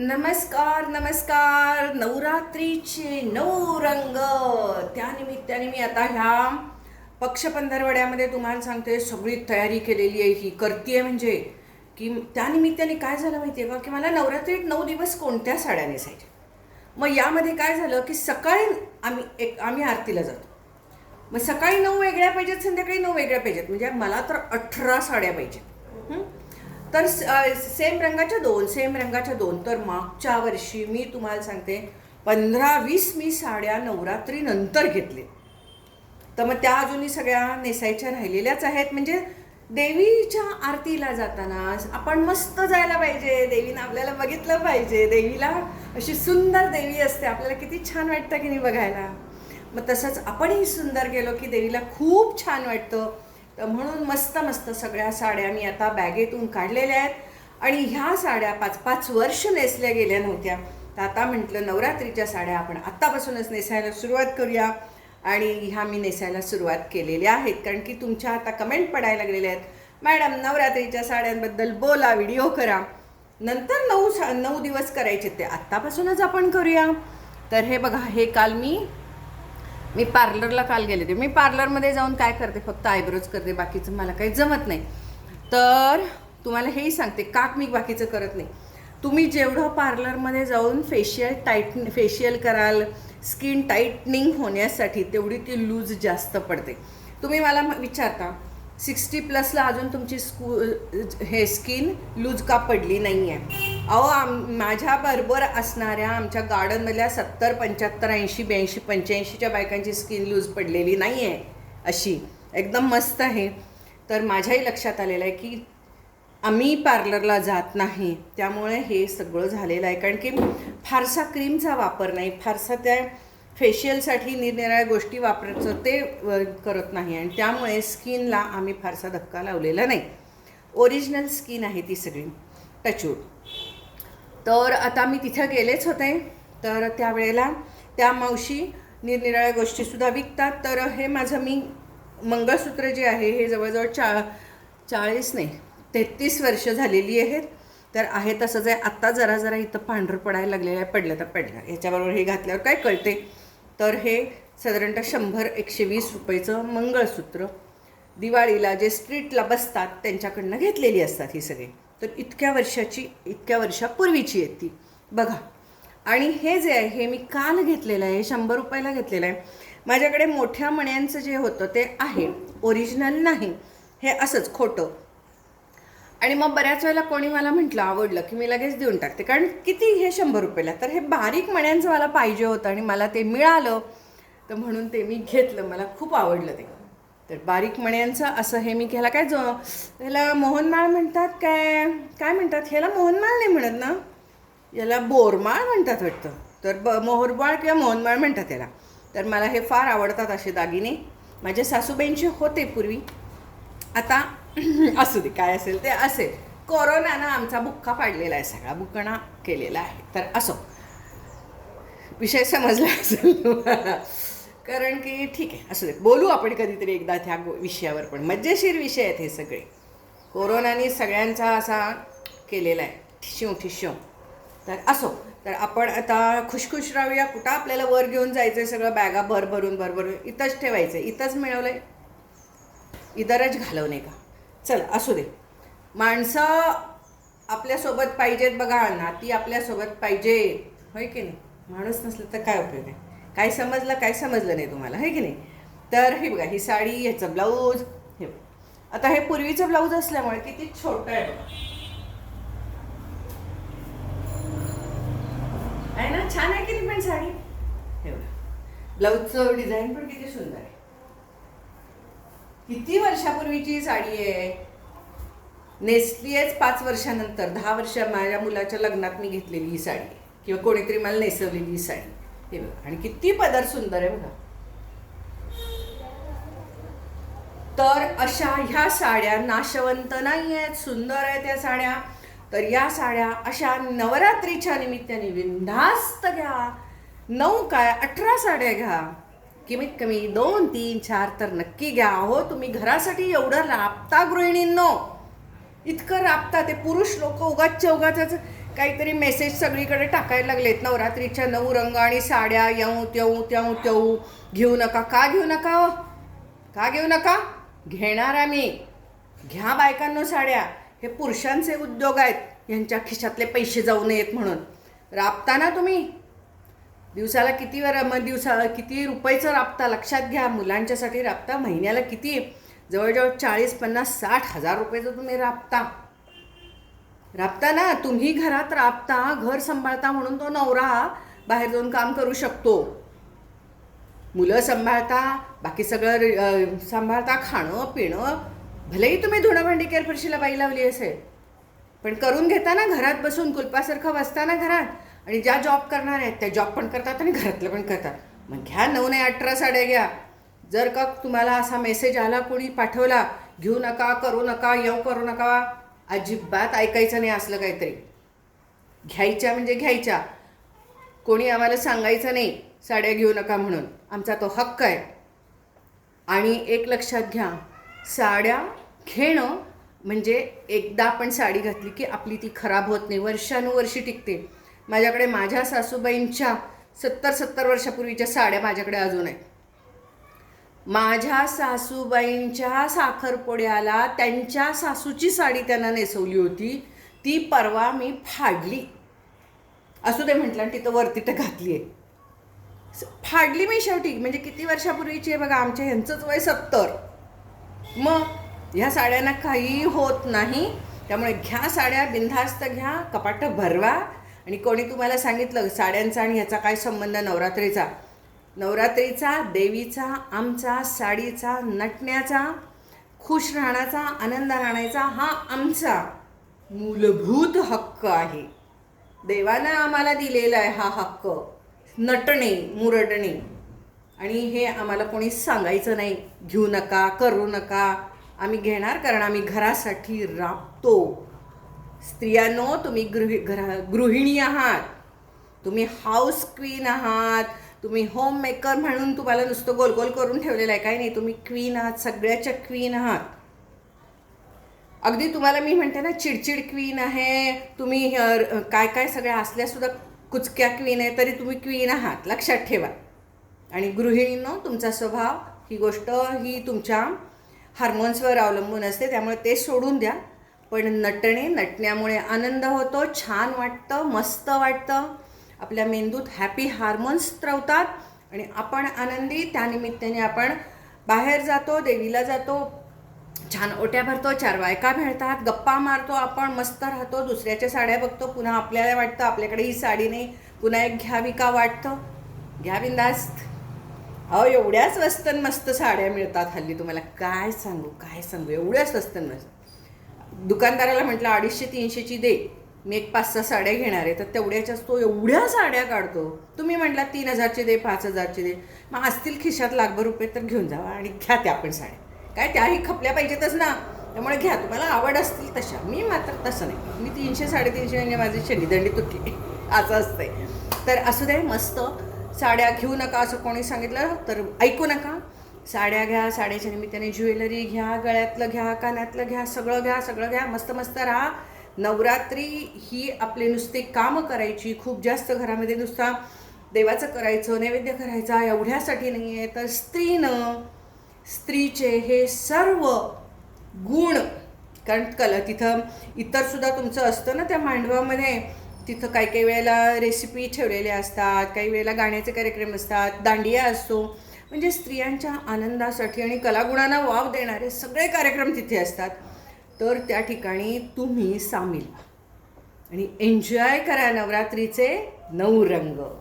नमस्कार नमस्कार. नवरात्रीचे नऊ रंग. त्यानिमित्ताने मी आता ह्या पक्ष पंधरवड्यामध्ये तुम्हाला सांगते सगळी तयारी केलेली आहे. ही करते म्हणजे. की त्यानिमित्ताने काय झालं माहिती आहे का? की मला नवरात्रीत नऊ दिवस कोणत्या साड्या नेसायच्या? मग यामध्ये काय झालं की सकाळी आम्ही एक आम्ही आरतीला जातो. मग सकाळी नऊ वेगळ्या पाहिजेत संध्याकाळी नऊ वेगळ्या पाहिजेत. म्हणजे मला तर अठरा साड्या पाहिजेत. तर सेम रंगाच्या दोन सेम रंगाच्या दोन. तर मागच्या वर्षी मी तुम्हाला सांगते पंधरा वीस मी साड्या नवरात्रीनंतर घेतले. तर मग त्या अजूनही सगळ्या नेसायच्या राहिलेल्याच आहेत. म्हणजे देवीच्या आरतीला जाताना आपण मस्त जायला पाहिजे. देवीनं आपल्याला बघितलं पाहिजे. देवीला अशी सुंदर देवी असते. आपल्याला किती छान वाटतं की नाही बघायला. मग तसंच आपणही सुंदर गेलो की देवीला खूप छान वाटतं. तर म्हणून मस्त मस्त सगळ्या साड्या मी आता बॅगेतून काढलेल्या आहेत. आणि ह्या साड्या पाच पाच वर्ष नेसल्या गेल्या नव्हत्या. तर आता म्हटलं नवरात्रीच्या साड्या आपण आत्तापासूनच नेसायला सुरुवात करूया. आणि ह्या मी नेसायला सुरुवात केलेल्या आहेत. कारण की तुमच्या आता कमेंट पडायला लागलेल्या आहेत. मॅडम नवरात्रीच्या साड्यांबद्दल बोला व्हिडिओ करा. नंतर नऊ सा नऊ दिवस करायचे ते. आत्तापासूनच आपण करूया. तर हे बघा हे काल मी मी पार्लरला काल गेले होते. मी पार्लरमध्ये जाऊन काय करते? फक्त आयब्रोज करते. बाकीचं मला काही जमत नाही. तर तुम्हाला हेही सांगते काक मी बाकीचं करत नाही. तुम्ही जेवढं पार्लरमध्ये जाऊन फेशियल टाईट फेशियल कराल स्किन टाईटनिंग होण्यासाठी तेवढी ती लूज जास्त पडते. तुम्ही मला म- विचारता सिक्स्टी प्लसला अजून तुमची स्कू हे स्किन लूज का पडली नाही आहे अहो आम माझ्याबरोबर असणाऱ्या आमच्या गार्डनमधल्या सत्तर पंच्याहत्तर ऐंशी ब्याऐंशी पंच्याऐंशीच्या बायकांची स्किन लूज पडलेली नाही आहे अशी. एकदम मस्त आहे. तर माझ्याही लक्षात आलेलं आहे की आम्ही पार्लरला जात नाही. त्यामुळे हे सगळं झालेलं आहे. कारण की फारसा क्रीमचा वापर नाही. फारसा त्या फेशियलसाठी निरनिराळ्या गोष्टी वापरायचं ते करत नाही. आणि त्यामुळे स्किनला आम्ही फारसा धक्का लावलेला नाही. ओरिजिनल स्किन आहे ती सगळी. टचूड तर आता मी तिथं गेलेच होते. तर त्यावेळेला त्या मावशी निरनिराळ्या गोष्टीसुद्धा विकतात. तर हे माझं मी मंगळसूत्र जे आहे हे जवळजवळ चा चाळीस नाही तेहतीस वर्ष झालेली आहेत. तर आहे तसंच आहे आत्ता जरा जरा इथं पांढरं पडायला लागलेलं आहे पडलं तर पडलं. याच्याबरोबर हे घातल्यावर काय कळते? तर हे साधारणतः शंभर एकशे वीस रुपयेचं मंगळसूत्र दिवाळीला जे स्ट्रीटला बसतात त्यांच्याकडनं घेतलेली असतात ही सगळी. तर इतक्या वर्षाची इतक्या वर्षापूर्वीची आहे ती. बघा. आणि हे जे आहे हे मी काल घेतलेलं आहे शंभर रुपयाला घेतलेलं आहे. माझ्याकडे मोठ्या मण्यांचं जे होतं ते आहे. ओरिजिनल नाही. हे असंच खोटं. आणि मग बऱ्याच वेळेला कोणी मला म्हटलं आवडलं की मी लगेच देऊन टाकते. कारण किती हे शंभर रुपयाला? तर हे बारीक मण्यांचं मला पाहिजे होतं आणि मला ते मिळालं. तर म्हणून ते मी घेतलं. मला खूप आवडलं ते. तर बारीक मण्यांचं असं हे मी ह्याला काय जो ह्याला मोहनमाळ म्हणतात काय? काय म्हणतात? ह्याला मोहनमाळ नाही म्हणत ना? याला बोरमाळ म्हणतात वाटतं. तर ब मोहरबाळ किंवा मोहनमाळ म्हणतात त्याला. तर मला हे फार आवडतात असे दागिने. माझ्या सासूबाईंचे होते पूर्वी. आता असू दे काय असेल ते असेल. कोरोनानं आमचा बुक्का पाडलेला आहे सगळा बुकणा केलेला आहे. तर असो. विषय समजला असेल तुम्हाला. कारण की ठीक आहे असू दे. बोलू आपण कधीतरी एकदा त्या गो विषयावर पण. मज्जेशीर विषय आहेत हे सगळे. कोरोनाने सगळ्यांचा असा केलेला आहे. ठिशू ठिशू तर असो. तर आपण आता खुशखुश राहूया. कुठं आपल्याला वर घेऊन जायचं आहे सगळं? बॅगा भर भरून भर भरून. इथंच ठेवायचं आहे इथंच मिळवलं आहे इधरच घालवणे का चल असू दे. माणसं आपल्यासोबत पाहिजेत बघा नाती आपल्यासोबत पाहिजे. होय की नाही? माणूस नसलं तर काय उपयोग आहे? काय समजलं काय समजलं नाही तुम्हाला हे की नाही? तर हे बघा ही साडी ह्याचं ब्लाऊज हे आता हे पूर्वीचं ब्लाऊज असल्यामुळे किती छोटं आहे बघा. आहे ना? छान आहे की नाही पण साडी? हे बघा. ब्लाऊजचं डिझाईन पण किती सुंदर आहे. किती वर्षापूर्वीची साडी आहे. नेसली आहेच पाच वर्षानंतर. दहा वर्ष माझ्या मुलाच्या लग्नात मी घेतलेली ही साडी. किंवा कोणीतरी मला नेसवलेली ही साडी. हे बघा. आणि किती पदर सुंदर आहे बघा. तर अशा ह्या साड्या नाशवंत नाही आहेत सुंदर आहेत त्या साड्या. तर या साड्या अशा नवरात्रीच्या निमित्ताने विंधास्त घ्या. नऊ काय अठरा साड्या घ्या. कमीत कमी दोन तीन चार तर नक्की घ्या. हो तुम्ही घरासाठी एवढं राबता गृहिणींनो. इतकं राबता ते पुरुष लोक उगाच उगाच काहीतरी मेसेज सगळीकडे टाकायला लागलेत. नवरात्रीच्या नऊ रंग आणि साड्या येऊ त्योऊ त्योऊ त्योऊ. घेऊ नका. का घेऊ नका हो? का घेऊ नका? घेणार आम्ही. घ्या बायकांनो साड्या. हे पुरुषांचे उद्योग आहेत. यांच्या खिशातले पैसे जाऊ नयेत म्हणून. राबता ना तुम्ही? दिवसाला किती वेळा मग दिवसा किती रुपयाचं राबता? लक्षात घ्या. मुलांच्यासाठी राबता. महिन्याला किती? जवळजवळ चाळीस पन्नास साठ हजार रुपयाचं तुम्ही राबता. राबता ना तुम्ही घरात राबता घर सांभाळता म्हणून तो नवरा बाहेर जाऊन काम करू शकतो. मुलं सांभाळता बाकी सगळं सांभाळता खाणं पिणं भलेही तुम्ही धुणं भांडी केअर फरशीला बाई लावली असेल पण करून घेता ना घरात बसून कुलपासारखं बसता ना घरात. आणि ज्या जॉब करणार आहेत त्या जॉब पण करतात आणि घरातलं पण करतात. मग घ्या नऊ नाही अठरा साड्या घ्या. जर का तुम्हाला असा मेसेज आला कोणी पाठवला घेऊ नका करू नका येऊ करू नका अजिबात ऐकायचं नाही असलं काहीतरी. घ्यायच्या म्हणजे घ्यायच्या. कोणी आम्हाला सांगायचं नाही साड्या घेऊ नका म्हणून. आमचा तो हक्क आहे. आणि एक लक्षात घ्या साड्या घेणं म्हणजे एकदा आपण साडी घातली की आपली ती खराब होत नाही वर्षानुवर्षी टिकते. माझ्याकडे माझ्या सासूबाईंच्या सत्तर सत्तर वर्षापूर्वीच्या साड्या माझ्याकडे अजून आहेत. माझ्या सासूबाईंच्या साखरपुड्याला त्यांच्या सासूची साडी त्यांना नेसवली होती. ती परवा मी फाडली. असू दे म्हटलं आणि तिथं वरती तर घातली आहे. फाडली मी शेवटी. म्हणजे किती वर्षापूर्वीची आहे बघा आमच्या ह्यांचंच वय सत्तर. मग ह्या साड्यांना काही होत नाही. त्यामुळे घ्या साड्या बिनधास्त घ्या कपाट भरवा. आणि कोणी तुम्हाला सांगितलं साड्यांचा आणि ह्याचा काय संबंध नवरात्रीचा? नवरात्रीचा देवीचा आमचा साडीचा नटण्याचा खुश राहण्याचा आनंद राहण्याचा हा आमचा मूलभूत हक्क आहे. देवानं आम्हाला दिलेला आहे हा हक्क. नटणे मुरडणे आणि हे आम्हाला कोणी सांगायचं नाही. घेऊ नका करू नका. आम्ही घेणार कारण आम्ही घरासाठी राबतो. स्त्रियांनो तुम्ही गृहि घरा गृहिणी आहात. तुम्ही हाऊस क्वीन आहात. तुम्ही होम मेकर म्हणून तुम्हाला नुसतं गोल गोल करून ठेवलेलं आहे. काही नाही तुम्ही क्वीन आहात सगळ्याच्या क्वीन आहात. अगदी तुम्हाला मी म्हणते ना चिडचिड क्वीन आहे. तुम्ही काय काय सगळ्या असल्यासुद्धा कुचक्या क्वीन आहे तरी तुम्ही क्वीन आहात. लक्षात ठेवा. आणि गृहिणींनो तुमचा स्वभाव ही गोष्ट ही तुमच्या हार्मोन्सवर अवलंबून असते. त्यामुळे ते सोडून द्या. पण नटणे नटण्यामुळे आनंद होतो छान वाटतं मस्त वाटतं. आपल्या मेंदूत हॅपी हार्मोन्स स्त्रवतात आणि आपण आनंदी त्यानिमित्ताने आपण बाहेर जातो देवीला जातो छान ओट्या भरतो चार बायका मिळतात गप्पा मारतो आपण मस्त राहतो दुसऱ्याच्या साड्या बघतो पुन्हा आपल्याला वाटतं आपल्याकडे ही साडी नाही पुन्हा एक घ्यावी का वाटतं? घ्या बिंदास्त अहो एवढ्या स्वस्त मस्त साड्या मिळतात हल्ली तुम्हाला काय सांगू काय सांगू एवढ्या स्वस्त मस्त. दुकानदाराला म्हटलं अडीचशे तीनशेची दे. मी एक पाच सहा साड्या घेणार आहे तर तेवढ्याच्याच तो एवढ्या साड्या काढतो. तुम्ही म्हटला तीन हजारची दे पाच हजारची दे. मग असतील खिशात लाखभर रुपये तर घेऊन जावा आणि घ्या त्या पण साड्या. काय त्याही खपल्या पाहिजेतच ना. त्यामुळे घ्या तुम्हाला आवड असतील तशा. मी मात्र तसं नाही. मी तीनशे साडेतीनशे म्हणजे माझी शनीदंडी तुटली. असं असतंय. तर असू दे मस्त. साड्या घेऊ नका असं कोणी सांगितलं तर ऐकू नका. साड्या घ्या साड्याच्या निमित्ताने ज्वेलरी घ्या गळ्यातलं घ्या कानातलं घ्या सगळं घ्या सगळं घ्या. मस्त मस्त राहा. नवरात्री ही आपले नुसते कामं करायची खूप जास्त घरामध्ये नुसता देवाचं करायचं नैवेद्य करायचा एवढ्यासाठी नाही आहे तर स्त्रीनं स्त्रीचे हे सर्व गुण कारण कल तिथं इतरसुद्धा तुमचं असतं ना त्या मांडवामध्ये तिथं काही काही वेळेला रेसिपी ठेवलेल्या असतात काही वेळेला गाण्याचे कार्यक्रम असतात दांडिया असतो. म्हणजे स्त्रियांच्या आनंदासाठी आणि कलागुणांना वाव देणारे सगळे कार्यक्रम तिथे असतात. तर त्या ठिकाणी तुम्ही सामील. आणि एन्जॉय करा नवरात्रीचे नऊ रंग.